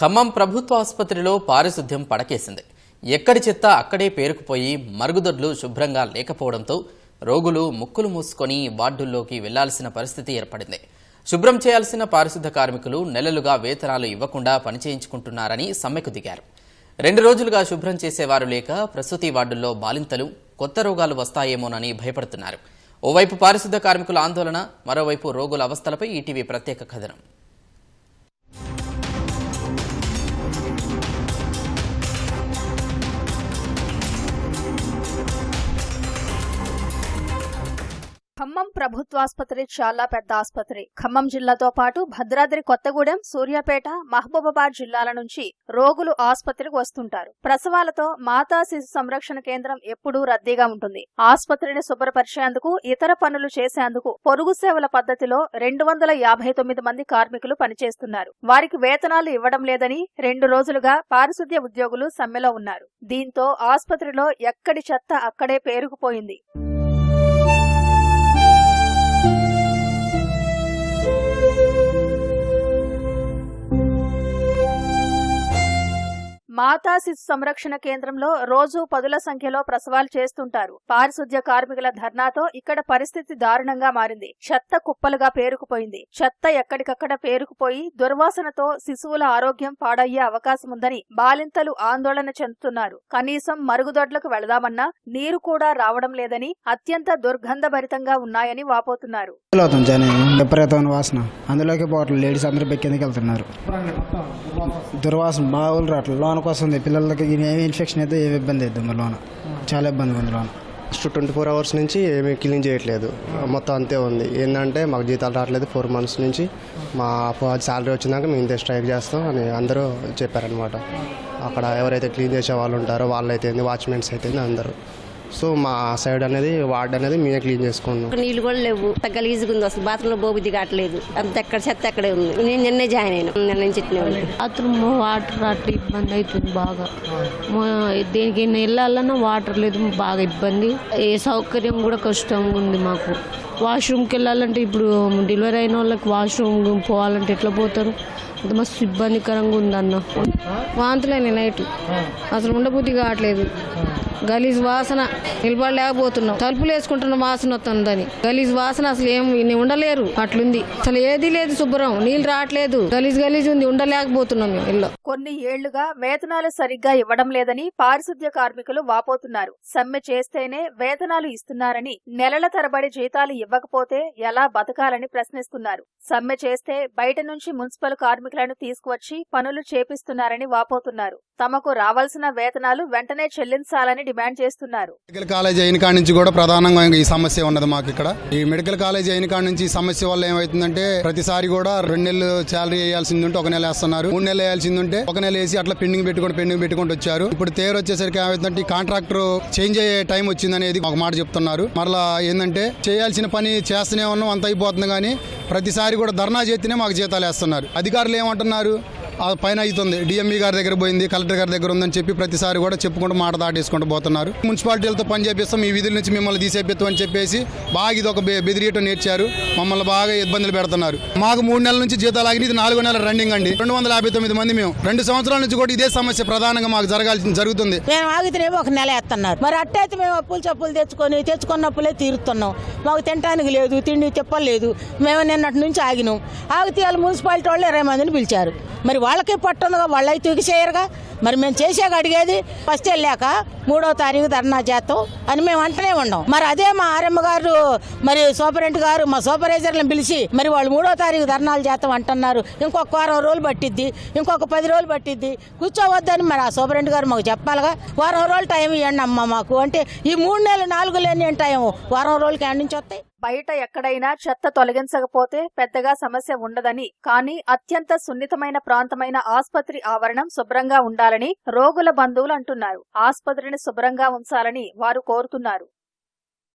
ఖమ్మం ప్రభుత్వ ఆసుపత్రిలో పారిశుద్ధ్యం పడకేసింది. ఎక్కడి చెత్త అక్కడే పేరుకుపోయి మరుగుదొడ్లు శుభ్రంగా లేకపోవడంతో రోగులు ముక్కులు మూసుకొని వార్డుల్లోకి వెళ్ళాల్సిన పరిస్థితి ఏర్పడింది. శుభ్రం చేయాల్సిన పారిశుద్ధ కార్మికులు నెలలుగా వేతనాలు ఇవ్వకుండా పనిచేయించుకుంటున్నారని సమ్మెకు దిగారు. రెండు రోజులుగా శుభ్రం చేసేవారు లేక ప్రసూతి వార్డుల్లో బాలింతలు కొత్త రోగాలు వస్తాయేమోనని భయపడుతున్నారు. ఓవైపు పారిశుద్ధ కార్మికుల ఆందోళన మరోవైపు రోగుల అవస్థలపై ఈటీవీ ప్రత్యేక కథనం. ఖమ్మం ప్రభుత్వాసుపత్రి చాలా పెద్ద ఆసుపత్రి. ఖమ్మం జిల్లాతో పాటు భద్రాద్రి కొత్తగూడెం సూర్యాపేట మహబూబాబాద్ జిల్లాల నుంచి రోగులు ఆసుపత్రికి వస్తుంటారు. ప్రసవాలతో మాతా శిశు సంరక్షణ కేంద్రం ఎప్పుడూ రద్దీగా ఉంటుంది. ఆసుపత్రిని శుభ్రపరిచేందుకు ఇతర పనులు చేసేందుకు పొరుగు సేవల పద్ధతిలో రెండు వందల యాభై తొమ్మిది మంది కార్మికులు పనిచేస్తున్నారు. వారికి వేతనాలు ఇవ్వడం లేదని రెండు రోజులుగా పారిశుద్ధ్య ఉద్యోగులు సమ్మెలో ఉన్నారు. దీంతో ఆసుపత్రిలో ఎక్కడి చెత్త అక్కడే పేరుకుపోయింది. మాతా శిశు సంరక్షణ కేంద్రంలో రోజు పదుల సంఖ్యలో ప్రసవాలు చేస్తుంటారు. పారిశుద్ధ్య కార్మికుల ధర్నాతో ఇక్కడ పరిస్థితి దారుణంగా మారింది. చెత్త కుప్పలుగా పేరుకుపోయింది. చెత్త ఎక్కడికక్కడ పేరుకుపోయి దుర్వాసనతో శిశువుల ఆరోగ్యం పాడయ్యే అవకాశం ఉందని బాలింతలు ఆందోళన చెందుతున్నారు. కనీసం మరుగుదొడ్లకు వెళదామన్నా నీరు కూడా రావడం లేదని అత్యంత దుర్గంధభరితంగా ఉన్నాయని వాపోతున్నారు. విపరీతమైన వాసన. అందులోకి పోవట్లేదు లేడీస్ అందరూ బెక్కిందకి వెళ్తున్నారు. దుర్వాసన. బాగులు రావట్లేదు లోనకు వస్తుంది పిల్లలకి ఏమి ఇన్ఫెక్షన్ అయితే ఏమి ఇబ్బంది అవుతుంది మరి లోన చాలా ఇబ్బందిగా ఉంది లోన ఫస్ట్ ట్వంటీ ఫోర్ అవర్స్ నుంచి ఏమీ క్లీన్ చేయట్లేదు. మొత్తం అంతే ఉంది. ఏంటంటే మాకు జీతాలు రావట్లేదు ఫోర్ మంత్స్ నుంచి. మా శాలరీ వచ్చినాక మేము ఇంతే స్ట్రైక్ చేస్తాం అని అందరూ చెప్పారనమాట అక్కడ ఎవరైతే క్లీన్ చేసే వాళ్ళు ఉంటారో వాళ్ళైతే వాచ్మెన్స్ అయితే అందరూ. సో మా సైడ్ అనేది వార్డ్ అనేది మేమే క్లీన్ చేసుకున్నాం. నీళ్ళు కూడా లేవు. గలీజ్గా ఉంది అసలు. బాత్రూంలో బోబు దిగట్లేదు అంత ఎక్కడ చెత్త అక్కడే ఉంది. నేను నిన్నే జాయిన్ అయినా. నిన్న నుంచి బాత్రూమ్ వాటర్ అట్లా ఇబ్బంది అవుతుంది బాగా. మా- దేనికి వెళ్ళాలన్నా వాటర్ లేదు. బాగా ఇబ్బంది. ఏ సౌకర్యం కూడా కష్టంగా ఉంది మాకు. వాష్రూమ్కి వెళ్ళాలంటే ఇప్పుడు డెలివరీ అయిన వాళ్ళకి వాష్రూమ్ పోవాలంటే ఎట్లా పోతారు? అంత మస్తు ఇబ్బందికరంగా ఉందన్న. వాంతులేని నైట్. అసలు ఉండబుద్ధి కావట్లేదు. గలీజ్ వాసన నిలబడలేకపోతున్నాం. తలుపులు వేసుకుంటున్న వాసన వస్తుందని. గలీజ్ వాసన అసలు ఏం ఉండలేరు. అట్లుంది. అసలు ఏది లేదు శుభ్రం. నీళ్ళు రావట్లేదు. గలీజ్ గలీజ్ ఉంది. ఉండలేకపోతున్నాం మేము ఇల్లు. కొన్ని ఏళ్ళుగా వేతనాలు సరిగ్గా ఇవ్వడం లేదని పారిశుద్ధ్య కార్మికులు వాపోతున్నారు. సమ్మె చేస్తేనే వేతనాలు ఇస్తున్నారని నెలల తరబడి జీతాలు ఇవ్వకపోతే ఎలా బతకాలని ప్రశ్నిస్తున్నారు. సమ్మె చేస్తే బయట నుంచి మున్సిపల్ కార్మికులను తీసుకువచ్చి పనులు చేపిస్తున్నారని వాపోతున్నారు. తమకు రావాల్సిన వేతనాలు వెంటనే చెల్లించాలని డిమాండ్ చేస్తున్నారు. మెడికల్ కాలేజ్ అయిన కాడ నుంచి కూడా ప్రధానంగా ఈ సమస్య ఉన్నది మాకు ఇక్కడ. ఈ మెడికల్ కాలేజ్ అయిన కాడ నుంచి ఈ సమస్య వల్ల ఏమవుతుందంటే ప్రతిసారి కూడా రెండు నెలలు శాలరీ వేయాల్సింది ఉంటే ఒక నెల వేస్తున్నారు. మూడు నెలలు వేయాల్సింది ఉంటే ఒక నెల వేసి అట్లా పెండింగ్ పెట్టుకొని పెండింగ్ పెట్టుకుంటూ వచ్చారు. ఇప్పుడు తేరు వచ్చేసరికి ఏమవుతుందంటే ఈ కాంట్రాక్టర్ చేంజ్ అయ్యే టైం వచ్చిందనేది ఒక మాట చెప్తున్నారు. మరలా ఏంటంటే చేయాల్సిన పని చేస్తూనే ఉన్నాం అంత అయిపోతుంది కానీ ప్రతిసారి కూడా ధర్నా చేస్తేనే మాకు జీతాలు వేస్తున్నారు. అధికారులు ఏమంటున్నారు? పైన అవుతుంది. డిఎంఈ గారి దగ్గర పోయింది కలెక్టర్ గారి దగ్గర ఉందని చెప్పి ప్రతిసారి కూడా చెప్పుకుంటూ మాట దాటేసుకుంటూ పోతున్నారు. మున్సిపాలిటీలతో పని చేపిస్తాం ఈ విధుల నుంచి మిమ్మల్ని తీసేపెత్తాం అని చెప్పేసి బాగా ఇది ఒక బె- బెదిరియటం నేర్చారు. మమ్మల్ని బాగా ఇబ్బందులు పెడుతున్నారు. మాకు మూడు నెలల నుంచి జీతాలు ఆగిన ఇది నాలుగో నెలల రన్నింగ్ అండి. రెండు వందల యాభై తొమ్మిది మంది మేము. రెండు సంవత్సరాల నుంచి కూడా ఇదే సమస్య ప్రధానంగా మాకు జరగాల్సి జరుగుతుంది. మేము ఆగితేనేమో ఒక నెల వేస్తున్నారు. మరి అట్టయితే మేము అప్పులు చెప్పులు తెచ్చుకొని తెచ్చుకున్నప్పులే తీరుతున్నాం. మాకు తినడానికి లేదు తిండి తిప్పలేదు మేము నిన్నటి నుంచి ఆగినాం. ఆగితే వాళ్ళు మున్సిపాలిటీ వాళ్ళు ఇరవై మందిని పిలిచారు. మరి వాళ్ళకి పట్టుందిగా వాళ్ళు అయితే చేయరుగా మరి మేము చేసాక అడిగేది ఫస్ట్ వెళ్ళాక మూడో తారీఖు ధర్నా చేస్తాం అని మేము అంటనే ఉన్నాం మరి అదే మా ఆర్ఎం గారు మరి సూపరింట్ గారు మా సూపర్వైజర్లను పిలిచి మరి వాళ్ళు మూడో తారీఖు ధర్నాలు చేస్తాం అంటున్నారు. ఇంకొక వారం రోజులు పట్టిద్ది ఇంకొక పది రోజులు పట్టిద్ది. కూర్చోవద్దని మరి ఆ సూపరింట్ గారు మాకు చెప్పాలిగా. వారం రోజులు టైం ఇవ్వండి అమ్మ మాకు. అంటే ఈ మూడు నెలలు నాలుగు లేని టైం? వారం రోజులకి ఎక్కడి నుంచి వస్తాయి? బయట ఎక్కడైనా చెత్త తొలగించకపోతే పెద్దగా సమస్య ఉండదని కానీ అత్యంత సున్నితమైన ప్రాంతమైన ఆస్పత్రి ఆవరణం శుభ్రంగా ఉండాలని రోగుల బంధువులు అంటున్నారు. ఆస్పత్రిని శుభ్రంగా ఉంచాలని వారు కోరుతున్నారు.